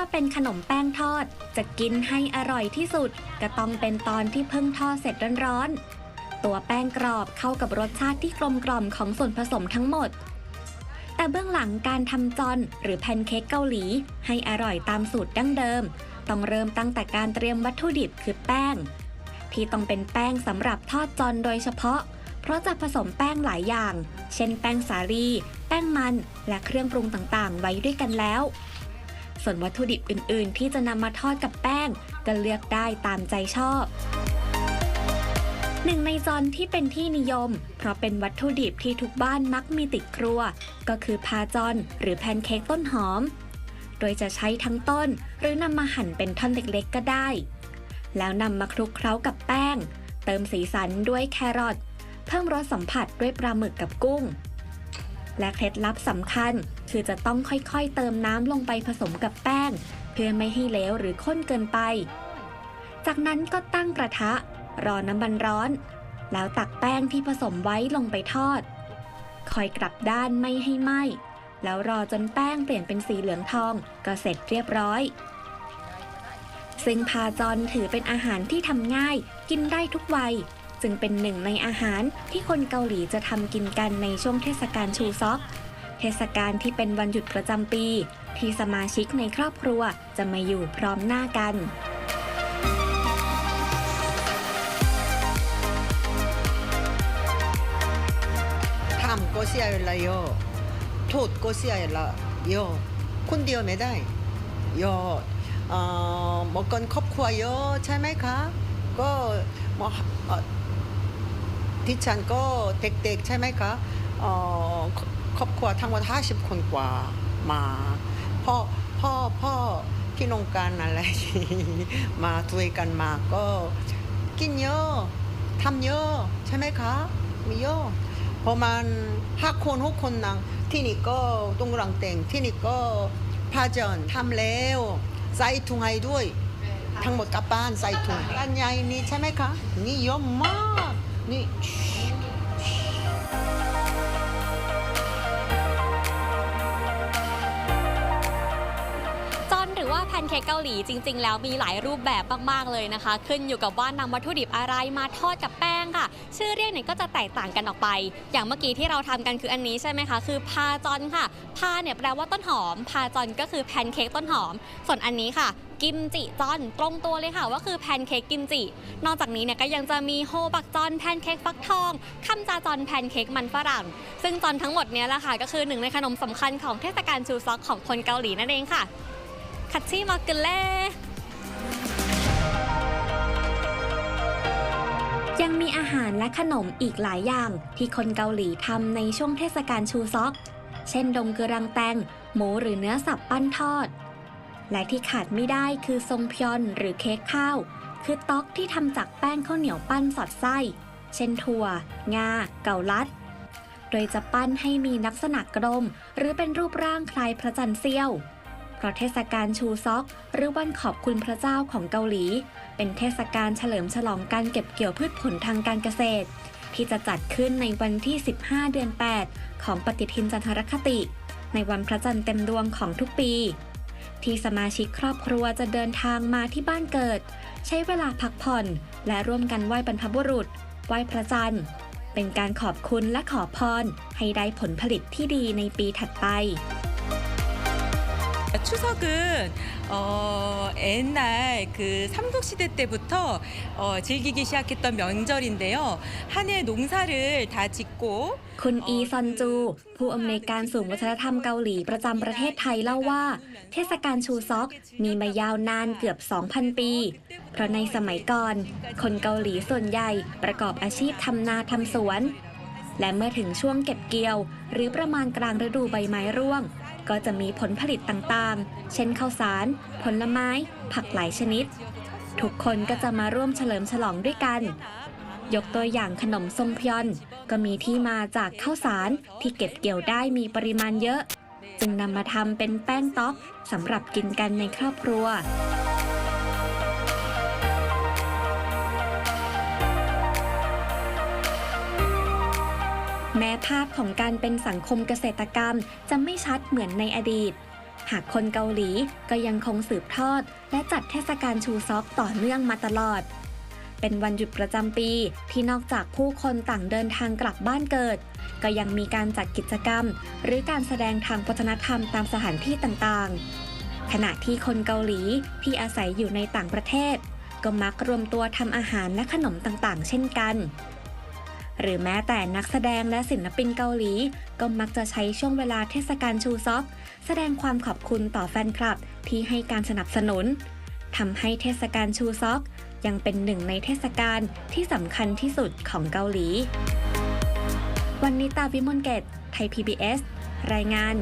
ขึ้นชื่อว่าเป็นขนมแป้งทอด จะกินให้อร่อยที่สุด ก็ต้องเป็นตอนที่เพิ่งทอดเสร็จร้อนๆ ตัวแป้งกรอบเข้ากับรสชาติที่กลมกล่อมของส่วนผสมทั้งหมด แต่เบื้องหลังการทำจอนหรือแพนเค้กเกาหลี ให้อร่อยตามสูตรดั้งเดิม ต้องเริ่มตั้งแต่การเตรียมวัตถุดิบคือแป้ง ที่ต้องเป็นแป้งสำหรับทอดจอนโดยเฉพาะ เพราะจะผสมแป้งหลายอย่าง เช่น แป้งสาลี แป้งมัน และเครื่องปรุงต่างๆ ไว้ด้วยกันแล้ว ส่วนวัตถุดิบอื่นๆ ที่จะนำมาทอดกับแป้ง ก็เลือกได้ตามใจชอบหนึ่งในจอนที่เป็นที่นิยม เพราะเป็นวัตถุดิบที่ทุกบ้านมักมีติดครัว ก็คือพาจอนหรือแพนเค้กต้นหอม โดยจะใช้ทั้งต้น หรือนำมาหั่นเป็นท่อนเล็กๆก็ได้ แล้วนำมาคลุกเคล้ากับแป้ง เติมสีสันด้วยแครอทเพิ่มรสสัมผัสด้วยปลาหมึกกับกุ้ง และเคล็ดลับสำคัญ คือจะต้องค่อยๆ เติมน้ำลงไปผสมกับแป้ง เพื่อไม่ให้เหลวหรือข้นเกินไป จากนั้นก็ตั้งกระทะ รอน้ำมันร้อน แล้วตักแป้งที่ผสมไว้ลงไปทอด คอยกลับด้านไม่ให้ไหม้ แล้วรอจนแป้งเปลี่ยนเป็นสีเหลืองทอง ก็เสร็จเรียบร้อย ซึ่งพาจอนถือเป็นอาหารที่ทำง่าย กินได้ทุกวัย จึงเป็นหนึ่งในอาหารที่คนเกาหลีจะทำกินกันในช่วงเทศกาลชูซอกเทศกาลที่เป็นวันหยุดประจำปี ที่สมาชิกในครอบครัวจะมาอยู่พร้อมหน้ากันทำก็เสียวละโยโทษก็เสียวละโยคนเดียวไม่ได้โยเอ่อบอกกันครอบครัวเยอะใช่ไหมคะ ก็มเอ่อ ที่ฉันก็เด็กๆใช่ไหมคะเอ่อคครอบครัวทั้งหมดห้าสิบคนกว่ามาพ่อพ่อพ่อพี่น้องกันอะไรมาช่วยกันมาก็กินเยอะทำเยอะใช่ไหมคะมีเยอะประมาณห้าคนหกคนนังที่นี่ก็ตรงรังเต็งที่นี่ก็พาจอนทำแล้วใส่ถุงให้ด้วย ทั้งหมดกลับบ้านใส่ถุงกันใหญ่นี่ใช่ไหมคะนี่เยอะมาก นี่จอนหรือว่าแพนเค้กเกาหลีจริง ๆ แล้วมีหลายรูปแบบมาก ๆ เลยนะคะ ขึ้นอยู่กับว่านำวัตถุดิบอะไรมาทอดกับแป้งค่ะ ชื่อเรียกเนี่ยก็จะแตกต่างกันออกไป อย่างเมื่อกี้ที่เราทำกันคืออันนี้ใช่ไหมคะ คือพาจอนค่ะ พาเนี่ยแปลว่าต้นหอม พาจอนก็คือแพนเค้กต้นหอม ส่วนอันนี้ค่ะ กิมจิจอนตรงตัวเลยค่ะว่าคือแพนเค้กกิมจิ นอกจากนี้เนี่ยก็ยังจะมีโฮบักจอนแพนเค้กฟักทองคัมจาจอนแพนเค้กมันฝรั่ง ซึ่งจอนทั้งหมดเนี้แหละค่ะก็คือหนึ่งในขนมสำคัญของเทศกาลชูซอกของคนเกาหลีนั่นเองค่ะคัตชิมากเล่ยังมีอาหารและขนมอีกหลายอย่างที่คนเกาหลีทำในช่วงเทศกาลชูซอก เช่นดงกึรังแตง หมูหรือเนื้อสับปั้นทอด และที่ขาดไม่ได้คือทรงพยอนหรือเค้กข้าว คือต๊อกที่ทำจากแป้งข้าวเหนียวปั้นสอดไส้ เช่นถั่ว งา เกาลัด โดยจะปั้นให้มีลักษณะกลม หรือเป็นรูปร่างคล้ายพระจันทร์เสี้ยวเพราะเทศกาลชูซอก หรือวันขอบคุณพระเจ้าของเกาหลี เป็นเทศกาลเฉลิมฉลองการเก็บเกี่ยวพืชผลทางการเกษตร ที่จะจัดขึ้นในวันที่ 15 เดือน 8 ของปฏิทินจันทรคติ ในวันพระจันทร์เต็มดวงของทุกปี ที่สมาชิกครอบครัวจะเดินทางมาที่บ้านเกิด ใช้เวลาพักผ่อน และร่วมกันไหว้บรรพบุรุษ ไหว้พระจันทร์ เป็นการขอบคุณและขอพร ให้ได้ผลผลิตที่ดีในปีถัดไป 추석은 어, 옛날 그 삼국시대 때부터 어, 즐기기 시작했던 명절인데요. 한 해 농사를 다 짓고 คุณอีซอนจู ผู้อำนวยการศูนย์วัฒนธรรมเกาหลีประจำประเทศไทยเล่าว่า เทศกาลชูซอก มีมายาวนานเกือบ 2,000 ปี เพราะในสมัยก่อน คนเกาหลีส่วนใหญ่ประกอบอาชีพทำนาทำสวน และเมื่อถึงช่วงเก็บเกี่ยว หรือประมาณกลางฤดูใบไม้ร่วง ก็จะมีผลผลิตต่างๆ เช่นข้าวสาร ผลไม้ ผักหลายชนิด ทุกคนก็จะมาร่วมเฉลิมฉลองด้วยกัน ยกตัวอย่างขนมทรงพยอนก็มีที่มาจากข้าวสารที่เก็บเกี่ยวได้มีปริมาณเยอะ จึงนำมาทำเป็นแป้งต๊อกสำหรับกินกันในครอบครัว แม้ภาพของการเป็นสังคมเกษตรกรรม จะไม่ชัดเหมือนในอดีต หากคนเกาหลีก็ยังคงสืบทอด และจัดเทศกาลชูซอกต่อเนื่องมาตลอด เป็นวันหยุดประจำปีที่นอกจากผู้คนต่างเดินทางกลับบ้านเกิด ก็ยังมีการจัดกิจกรรม หรือการแสดงทางวัฒนธรรมตามสถานที่ต่างๆ ขณะที่คนเกาหลีที่อาศัยอยู่ในต่างประเทศ ก็มักรวมตัวทำอาหารและขนมต่างๆ เช่นกัน หรือแม้แต่นักแสดงและศิลปินเกาหลี ก็มักจะใช้ช่วงเวลาเทศกาลชูซอกแสดงความขอบคุณต่อแฟนคลับที่ให้การสนับสนุนทำให้เทศกาลชูซอก ยังเป็นหนึ่งในเทศกาลที่สำคัญที่สุดของเกาหลี วันนี้ตาวิมลเกต ไทย PBS รายงาน